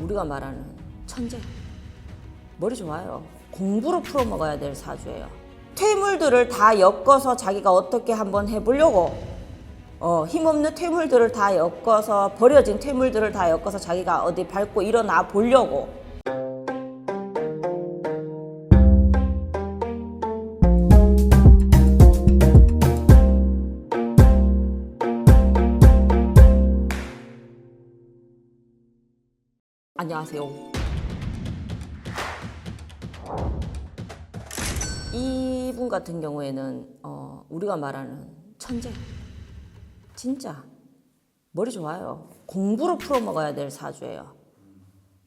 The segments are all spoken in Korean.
우리가 말하는 천재. 머리 좋아요. 공부로 풀어먹어야 될 사주예요. 퇴물들을 다 엮어서 자기가 어떻게 한번 해보려고 어, 힘없는 퇴물들을 다 엮어서 버려진 퇴물들을 다 엮어서 자기가 어디 밟고 일어나 보려고 안녕하세요. 이분 같은 경우에는 어, 우리가 말하는 천재. 진짜 머리 좋아요. 공부로 풀어먹어야 될 사주예요.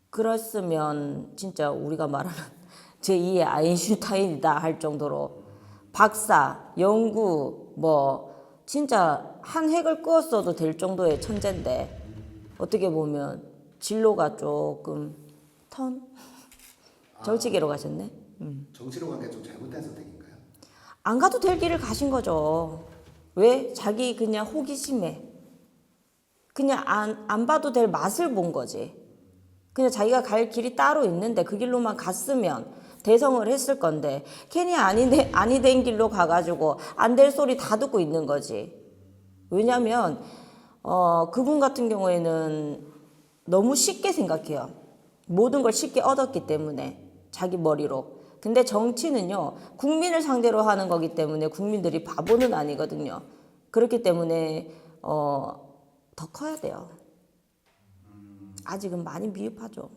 그랬으면 진짜 우리가 말하는 제2의 아인슈타인이다 할 정도로 박사, 연구, 뭐 진짜 한 획을 그었어도 될 정도의 천재인데 어떻게 보면 진로가 조금 턴 정치계로 가셨네. 정치로 간 게 좀 잘못된 선택인가요? 안 가도 될 길을 가신 거죠. 왜? 자기 그냥 호기심에. 그냥 안, 안 봐도 될 맛을 본 거지. 그냥 자기가 갈 길이 따로 있는데 그 길로만 갔으면 대성을 했을 건데 괜히 아니, 되- 아니 된 길로 가가지고 안 될 소리 다 듣고 있는 거지. 왜냐면, 어, 그분 같은 경우에는 너무 쉽게 생각해요. 모든 걸 쉽게 얻었기 때문에 자기 머리로. 근데 정치는요, 국민을 상대로 하는 거기 때문에 국민들이 바보는 아니거든요. 그렇기 때문에, 어, 더 커야 돼요. 아직은 많이 미흡하죠.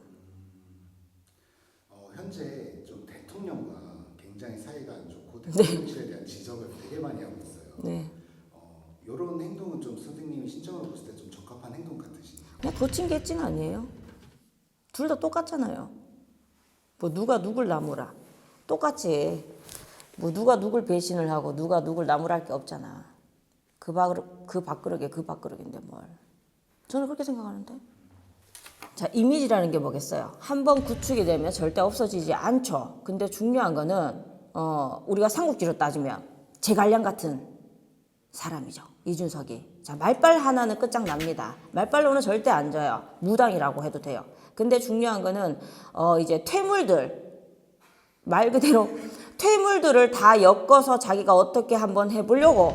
어, 현재 좀 대통령과 굉장히 사이가 안 좋고 네. 대통령실에 대한 지적을 되게 많이 하고 있어요. 네. 어, 이런 행동은 좀 선생님이 신청을 봤을 때 좀 적합한 행동 같으신가요? 그냥 도친 개찐 아니에요? 둘 다 똑같잖아요. 뭐 누가 누굴 나무라. 똑같이. 뭐 누가 누굴 배신을 하고 누가 누굴 나무랄 게 없잖아. 그 밥, 그 밥그릇에 그 밥그릇인데 뭘. 저는 그렇게 생각하는데. 자, 이미지라는 게 뭐겠어요? 한 번 구축이 되면 절대 없어지지 않죠. 근데 중요한 거는, 어, 우리가 삼국지로 따지면 제갈량 같은 사람이죠. 이준석이. 자, 말빨 하나는 끝장납니다. 말빨로는 절대 안 져요. 무당이라고 해도 돼요. 근데 중요한 거는, 어, 이제 퇴물들, 말 그대로 퇴물들을 다 엮어서 자기가 어떻게 한번 해보려고,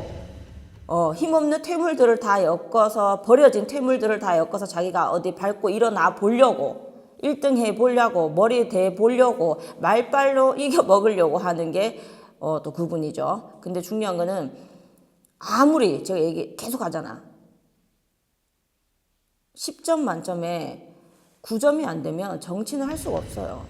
어, 힘없는 퇴물들을 다 엮어서, 버려진 퇴물들을 다 엮어서 자기가 어디 밟고 일어나 보려고, 1등 해 보려고, 머리 대 보려고, 말빨로 이겨 먹으려고 하는 게, 어, 또 그분이죠. 근데 중요한 거는, 아무리 제가 얘기 계속 하잖아. 10점 만점에 9점이 안 되면 정치는 할 수가 없어요.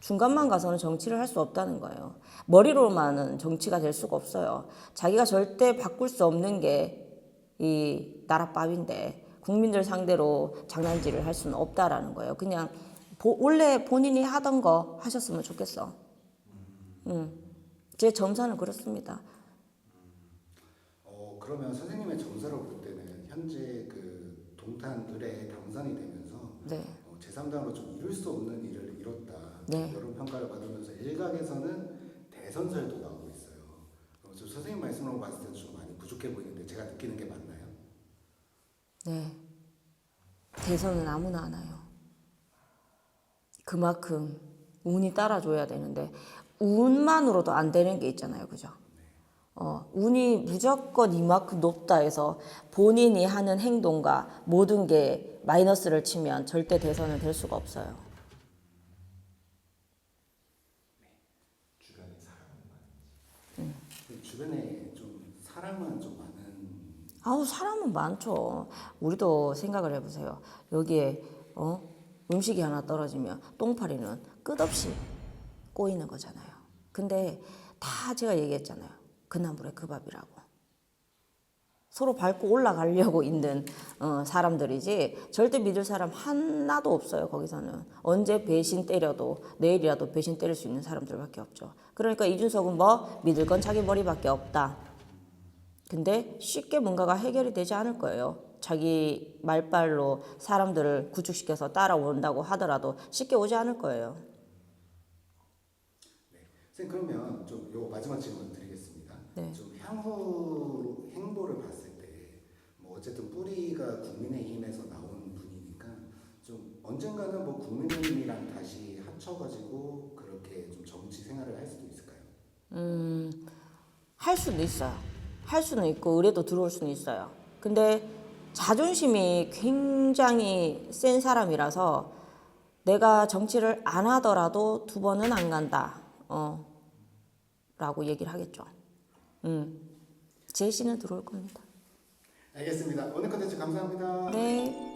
중간만 가서는 정치를 할 수 없다는 거예요. 머리로만은 정치가 될 수가 없어요. 자기가 절대 바꿀 수 없는 게 이 나라밥인데 국민들 상대로 장난질을 할 수는 없다라는 거예요. 그냥 보- 원래 본인이 하던 거 하셨으면 좋겠어. 음. 제 점사는 그렇습니다. 어, 그러면 선생님의 점수로 볼 때는 현재 그 동탄을에 당선이 되면서 네. 어, 제3당으로 좀 이룰 수 없는 일을 이뤘다. 네. 이런 평가를 받으면서 일각에서는 대선설도 나오고 있어요. 어, 좀 선생님 말씀으로 봤을 때는 좀 많이 부족해 보이는데 제가 느끼는 게 맞나요? 네. 대선은 아무나 안 와요. 그만큼 운이 따라줘야 되는데 운만으로도 안 되는 게 있잖아요. 그죠? 어, 운이 무조건 이만큼 높다 해서 본인이 하는 행동과 모든 게 마이너스를 치면 절대 대선은 될 수가 없어요. 그 주변에 좀 사람은 좀 많은 아우 사람은 많죠. 우리도 생각을 해보세요. 여기에 어 음식이 하나 떨어지면 똥파리는 끝없이 꼬이는 거잖아요. 근데 다 제가 얘기했잖아요. 그 나물에 그 밥이라고. 서로 밟고 올라가려고 있는 어, 사람들이지 절대 믿을 사람 하나도 없어요 거기서는 언제 배신 때려도 내일이라도 배신 때릴 수 있는 사람들밖에 없죠 그러니까 이준석은 뭐 믿을 건 자기 머리밖에 없다 근데 쉽게 뭔가가 해결이 되지 않을 거예요. 자기 말빨로 사람들을 구축시켜서 따라온다고 하더라도 쉽게 오지 않을 거예요. 선생님 그러면 좀요 마지막 질문 드리겠습니다. 네. 좀 향후 행보를 봤을 때 뭐 어쨌든 뿌리가 국민의힘에서 나온 분이니까 좀 언젠가는 뭐 국민의힘이랑 다시 합쳐가지고 그렇게 좀 정치 생활을 할 수도 있을까요? 음, 할 수도 있어요. 할 수는 있고 의뢰도 들어올 수는 있어요. 근데 자존심이 굉장히 센 사람이라서 내가 정치를 안 하더라도 두 번은 안 간다. 어. 라고 얘기를 하겠죠. 음. 제시는 들어올 겁니다. 알겠습니다. 오늘 컨텐츠 감사합니다. 네.